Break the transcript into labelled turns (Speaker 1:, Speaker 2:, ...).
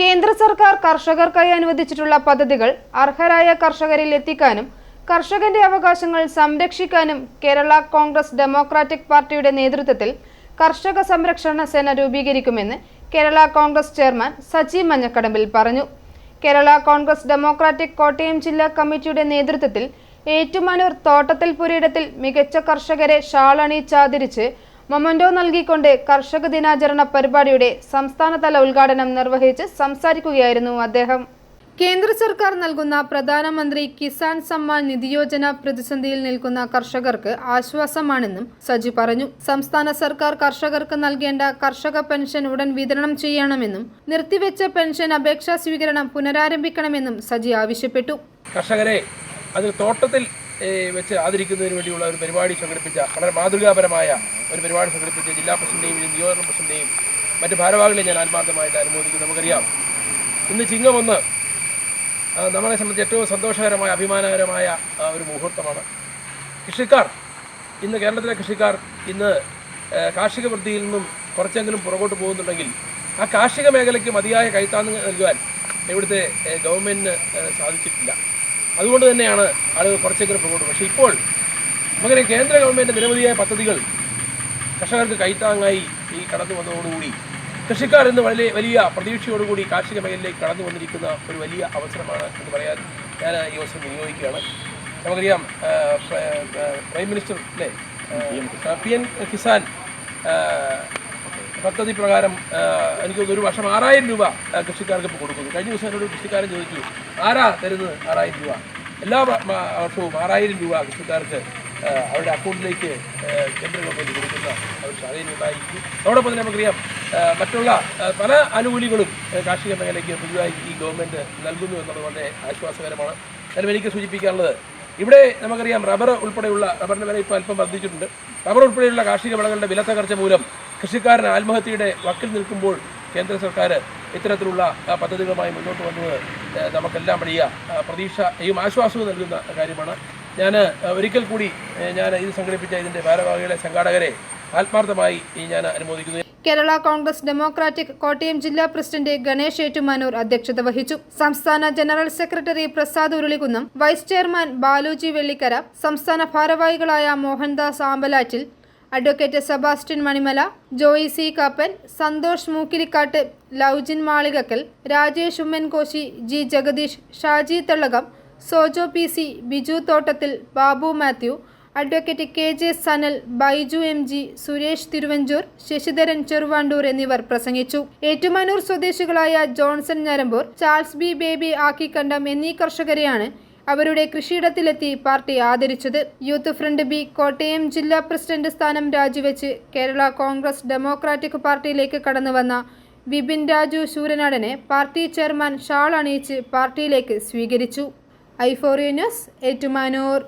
Speaker 1: കേന്ദ്ര സർക്കാർ കർഷകർക്കായി അനുവദിച്ചിട്ടുള്ള പദ്ധതികൾ അർഹരായ കർഷകരിൽ എത്തിക്കാനും കർഷകന്റെ അവകാശങ്ങൾ സംരക്ഷിക്കാനും കേരള കോൺഗ്രസ് ഡെമോക്രാറ്റിക് പാർട്ടിയുടെ നേതൃത്വത്തിൽ കർഷക സംരക്ഷണ സേന രൂപീകരിക്കുമെന്ന് കേരള കോൺഗ്രസ് ചെയർമാൻ സജി മഞ്ഞക്കടമ്പിൽ പറഞ്ഞു. കേരള കോൺഗ്രസ് ഡെമോക്രാറ്റിക് കോട്ടയം ജില്ലാ കമ്മിറ്റിയുടെ നേതൃത്വത്തിൽ ഏറ്റുമാനൂർ തോട്ടത്തിൽ പുരയിടത്തിൽ മികച്ച കർഷകരെ ഷാളണിച്ചാതിരിച്ച് മൊമന്റോ നൽകിക്കൊണ്ട് കർഷക ദിനാചരണ പരിപാടിയുടെ സംസ്ഥാനതല ഉദ്ഘാടനം നിർവഹിച്ച് സംസാരിക്കുകയായിരുന്നു അദ്ദേഹം. കേന്ദ്ര സർക്കാർ നൽകുന്ന പ്രധാനമന്ത്രി കിസാൻ സമ്മാൻ നിധിയോജന പ്രതിസന്ധിയിൽ നിൽക്കുന്ന കർഷകർക്ക് ആശ്വാസമാണെന്നും സജി പറഞ്ഞു. സംസ്ഥാന സർക്കാർ കർഷകർക്ക് നൽകേണ്ട കർഷക പെൻഷൻ ഉടൻ വിതരണം ചെയ്യണമെന്നും നിർത്തിവെച്ച പെൻഷൻ അപേക്ഷാ സ്വീകരണം പുനരാരംഭിക്കണമെന്നും സജി ആവശ്യപ്പെട്ടു.
Speaker 2: കർഷകരെ അതിൽ തോട്ടത്തിൽ വെച്ച് ആദരിക്കുന്നതിന് വേണ്ടിയുള്ള ഒരു പരിപാടി സംഘടിപ്പിച്ച വളരെ മാതൃകാപരമായ ഒരു പരിപാടി സംഘടിപ്പിച്ച് ജില്ലാ പ്രസിഡന്റെയും നിയോജക പ്രസിഡന്റേയും മറ്റ് ഭാരവാഹികളെ ഞാൻ ആത്മാർത്ഥമായിട്ട് അനുമോദിക്കുന്നു നമുക്കറിയാം ഇന്ന് ചിങ്ങം ഒന്ന് നമ്മളെ സംബന്ധിച്ച് ഏറ്റവും സന്തോഷകരമായ അഭിമാനകരമായ ഒരു മുഹൂർത്തമാണ്. കൃഷിക്കാർ ഇന്ന് കേരളത്തിലെ കൃഷിക്കാർ ഇന്ന് കാർഷിക വൃത്തിയിൽ നിന്നും കുറച്ചെങ്കിലും പുറകോട്ട് പോകുന്നുണ്ടെങ്കിൽ ആ കാർഷിക മേഖലയ്ക്ക് മതിയായ കൈത്താങ്ങ് നൽകുവാൻ ഇവിടുത്തെ ഗവൺമെന്റിന് സാധിച്ചിട്ടില്ല. അതുകൊണ്ട് തന്നെയാണ് ആളുകൾ കുറച്ചെങ്കിലും പുറകോട്ട് പക്ഷേ ഇപ്പോൾ നമുക്കറിയാം കേന്ദ്ര ഗവൺമെന്റ് നിരവധിയായ പദ്ധതികൾ കർഷകർക്ക് കൈത്താങ്ങായി ഈ കടന്നു വന്നതോടുകൂടി കൃഷിക്കാർ ഇന്ന് വളരെ വലിയ പ്രതീക്ഷയോടുകൂടി കാർഷിക മേഖലയിലേക്ക് കടന്നു വന്നിരിക്കുന്ന ഒരു വലിയ അവസരമാണ് എന്ന് പറയാൻ ഞാൻ ഈ അവസരം വിനിയോഗിക്കുകയാണ്. നമുക്കറിയാം പ്ര- മിനിസ്റ്റർ അല്ലേ? പി എൻ കിസാൻ പദ്ധതി പ്രകാരം എനിക്ക് ഒരു വർഷം ആറായിരം രൂപ കൃഷിക്കാർക്ക് ഇപ്പോൾ കൊടുക്കുന്നു. കഴിഞ്ഞ ദിവസം എന്നോട് കൃഷിക്കാരൻ ചോദിച്ചു ആരാ തരുന്നത് ആറായിരം രൂപ? എല്ലാ വർഷവും ആറായിരം രൂപ കൃഷിക്കാർക്ക് അവരുടെ അക്കൗണ്ടിലേക്ക് കേന്ദ്ര ഗവൺമെന്റ് കൊടുക്കുന്ന ഒരു സാഹചര്യം ഉണ്ടായിരിക്കും അതോടൊപ്പം തന്നെ നമുക്കറിയാം മറ്റുള്ള പല ആനുകൂല്യങ്ങളും കാർഷിക മേഖലയ്ക്ക് പുതുതായി ഈ ഗവൺമെന്റ് നൽകുന്നു എന്നുള്ളത് വളരെ ആശ്വാസകരമാണ്. എന്നാലും എനിക്ക് സൂചിപ്പിക്കാനുള്ളത് ഇവിടെ നമുക്കറിയാം റബ്ബർ ഉൾപ്പെടെയുള്ള റബ്ബറിന്റെ വില ഇപ്പോൾ അല്പം വർദ്ധിച്ചിട്ടുണ്ട്. റബ്ബർ ഉൾപ്പെടെയുള്ള കാർഷിക വിളകളുടെ വില തകർച്ച മൂലം കൃഷിക്കാരൻ ആത്മഹത്യയുടെ വക്കിൽ നിൽക്കുമ്പോൾ കേന്ദ്ര സർക്കാർ ഇത്തരത്തിലുള്ള പദ്ധതികളുമായി മുന്നോട്ട് വന്നത് നമുക്കെല്ലാം വലിയ പ്രതീക്ഷയും ആശ്വാസവും നൽകുന്ന കാര്യമാണ്. ഞാൻ ഒരിക്കൽ കൂടി ഞാൻ ഇത് സംഘടിപ്പിച്ച ഇതിന്റെ ഭാരവാഹികളെ സംഘാടകരെ ആത്മാർത്ഥമായി ഞാൻ അനുമോദിക്കുന്നു.
Speaker 1: കേരള കോൺഗ്രസ് ഡെമോക്രാറ്റിക് കോട്ടയം ജില്ലാ പ്രസിഡന്റ് ഗണേഷ് ഏറ്റുമാനൂർ അധ്യക്ഷത വഹിച്ചു. സംസ്ഥാന general secretary Prasad Urulikunnam vice chairman Baluji Vellikkara സംസ്ഥാന ഭാരവാഹികളായ Mohandas Ambalattil advocate Sebastian Manimala Joy C Kappan Santhosh Mookilikkattu Loujin Malikakkal Rajesh Oommenkoshy G Jagadish Shaji Thellakam Sojo P C Biju Thottathil Babu Mathew advocate K J Sanal Baiju M G Suresh Thiruvanchoor Sasidharan Cheruvandoor എന്നിവർ പ്രസംഗിച്ചു. ഏറ്റുമാനൂർ സ്വദേശികളായ Johnson Njaramboor Charles B Baby Akkikandam എന്നീ കർഷകരെയാണ് അവരുടെ കൃഷിയിടത്തിലെത്തി party ആദരിച്ചത്. Youth front B Kottayam ജില്ലാ president സ്ഥാനം രാജിവെച്ച് കേരള കോൺഗ്രസ് ഡെമോക്രാറ്റിക് പാർട്ടിയിലേക്ക് കടന്നുവന്ന വിപിൻ രാജു ശൂരനാടനെ പാർട്ടി ചെയർമാൻ ഷാൾ അണിയിച്ച് പാർട്ടിയിലേക്ക് സ്വീകരിച്ചു. ഐഫോറിയ ന്യൂസ് ഏറ്റുമാനൂർ